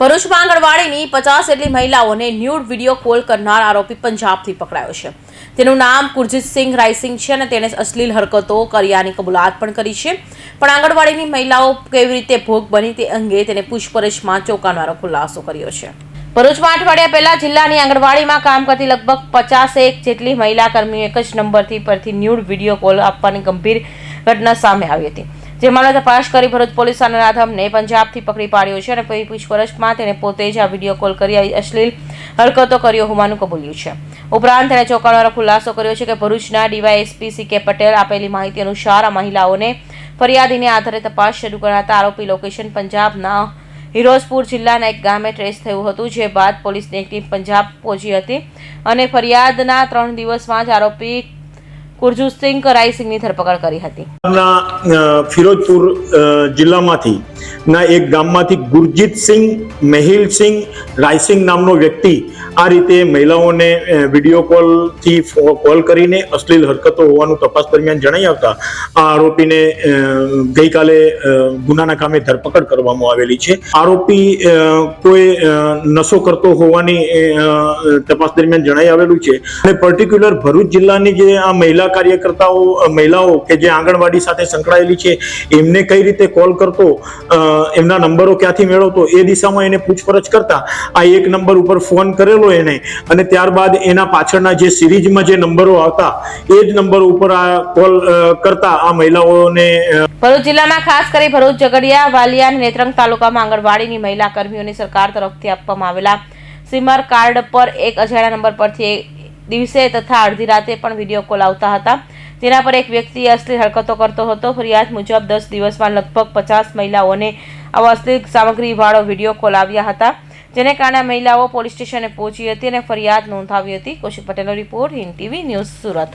ભરૂચમાં આંગણવાડીની પચાસ જેટલી મહિલાઓને ન્યૂડ વીડિયો કોલ કરનાર આરોપી પંજાબથી પકડાયો છે. તેનું નામ કુરજીતસિંહ રાયસિંગ છે અને તેણે અશ્લીલ હરકતો કર્યાની કબૂલાત પણ કરી છે. પણ આંગણવાડીની મહિલાઓ કેવી રીતે ભોગ બની તે અંગે તેને પૂછપરછમાં ચોંકાવનારો ખુલાસો કર્યો છે. ભરૂચમાં અઠવાડિયા પહેલા જિલ્લાની આંગણવાડીમાં કામ કરતી લગભગ પચાસેક જેટલી મહિલા કર્મીઓ એક જ નંબરથી પરથી ન્યૂડ વીડિયો કોલ આપવાની ગંભીર ઘટના સામે આવી હતી. જે મામલે તપાસ કરી ભરૂચ પોલીસ અને રાધમને પંજાબથી પકડી પાડ્યો છે અને પછી પૂછપરછમાં તેને પોતે જ આ વીડિયો કોલ કરી અશ્લીલ હરકતો કર્યો હોવાનું કબૂલ્યું છે. ઉપરાંત તેણે ચોંકાવનારો ખુલાસો કર્યો છે કે ભરૂચના ડીવાયએસપી સી કે પટેલ આપેલી માહિતી અનુસાર આ મહિલાઓને ફરિયાદીને આધારે તપાસ શરૂ કરાતા આરોપી લોકેશન પંજાબના હિરોઝપુર જિલ્લાના એક ગામે ટ્રેસ થયું હતું, જે બાદ પોલીસની એક ટીમ પંજાબ પહોંચી હતી અને ફરિયાદના ત્રણ દિવસમાં જ આરોપી કુરજુસિંહ કરાઈસિંહની ધરપકડ કરી હતી. ફિરોજપુર જિલ્લામાંથી, ના, એક ગામમાંથી ગુરજીતસિંહ મેહિલસિંહ રાયસિંગ નામનો વ્યક્તિ આ રીતે મહિલાઓને વીડિયો કોલથી કોલ કરીને અશ્લીલ હરકતો હોવાનું તપાસ દરમિયાન જણાઈ આવતા આ આરોપીને ગઈકાલે ગુનાના કામે ધરપકડ કરવામાં આવેલી છે. આરોપી કોઈ નશો કરતો હોવાની તપાસ દરમિયાન જણાઈ આવેલું છે. અને પર્ટિક્યુલર ભરૂચ જિલ્લાની જે આ મહિલા કાર્યકર્તાઓ મહિલાઓ કે જે આંગણવાડી સાથે સંકળાયેલી છે, એમને કઈ રીતે કોલ કરતો એમના નંબરો ક્યાંથી મેળવતો, એ દિશામાં એને પૂછપરછ કરતા આ એક નંબર ઉપર ફોન કરેલો એને. અને ત્યારબાદ એના પાછળના જે સિરીઝમાં જે નંબરો આવતા, એ જ નંબર ઉપર આ કોલ કરતા આ મહિલાઓને ભરૂચ જિલ્લામાં ખાસ કરી ભરૂચ, ઝઘડિયા, વાલિયા અને નેત્રંગ તાલુકામાં આંગણવાડીની મહિલા કર્મીઓને સરકાર તરફથી આપવામાં આવેલા સિમર કાર્ડ પર એક અજાણ્યા નંબર પરથી દિવસે તથા અડધી રાતે પણ વીડિયો કોલ આવતા હતા. જેના પર એક વ્યક્તિ અશ્લીલ હરકતો કરતો હતો. ફરિયાદ મુજબ દસ દિવસમાં લગભગ પચાસ મહિલાઓને આવા અશ્લીલ સામગ્રી વાળો વીડિયો કોલ આવ્યા હતા. જેને કારણે મહિલાઓ પોલીસ સ્ટેશને પહોંચી હતી અને ફરિયાદ નોંધાવી હતી. કૌશિક પટેલનો report Hind TV news Surat.